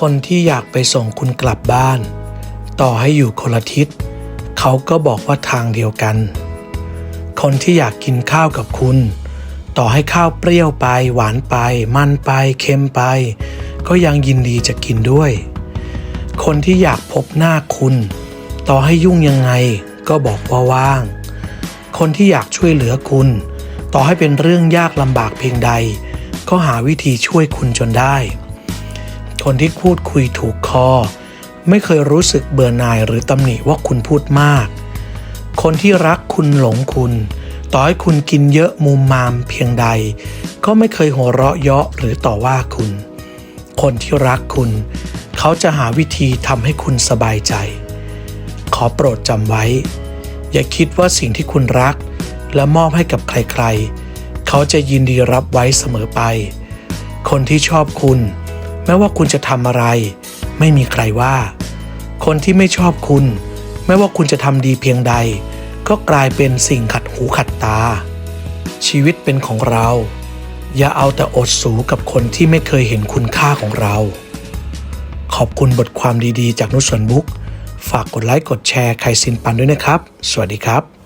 คนที่อยากไปส่งคุณกลับบ้าน ต่อให้อยู่คนละทิศเขาก็บอกว่าทางเดียวกัน คนที่อยากกินข้าวกับคุณ ต่อให้ข้าวเปรี้ยวไป หวานไป มันไป เค็มไป ก็ยังยินดีจะกินด้วย คนที่อยากพบหน้าคุณ ต่อให้ยุ่งยังไงก็บอกว่าว่าง คนที่อยากช่วยเหลือคุณ ต่อให้เป็นเรื่องยากลำบากเพียงใด ก็หาวิธีช่วยคุณจนได้ คนที่พูดคุยถูกคอ ไม่เคยรู้สึกเบื่อหน่ายหรือตำหนิว่าคุณพูดมาก คนที่รักคุณหลงคุณ ต่อให้คุณกินเยอะมุมมามเพียงใด ก็ไม่เคยหัวเราะเยาะหรือต่อว่าคุณ คนที่รักคุณ เขาจะหาวิธีทำให้คุณสบายใจ ขอโปรดจำไว้ อย่าคิดว่าสิ่งที่คุณรัก และมอบให้กับใครๆ เขาจะยินดีรับไว้เสมอไป คนที่ชอบคุณ แม้ว่าคุณจะทำอะไร ไม่มีใครว่า คนที่ไม่ชอบคุณไม่ว่าคุณจะทำดีเพียงใด ก็กลายเป็นสิ่งขัดหูขัดตา ชีวิตเป็นของเรา อย่าเอาแต่อดสูกับคนที่ไม่เคยเห็นคุณค่าของเรา ขอบคุณบทความดีๆ จากนุชวนบุ๊กฝากกดไลค์กดแชร์ไครซินปันด้วยนะครับ สวัสดีครับ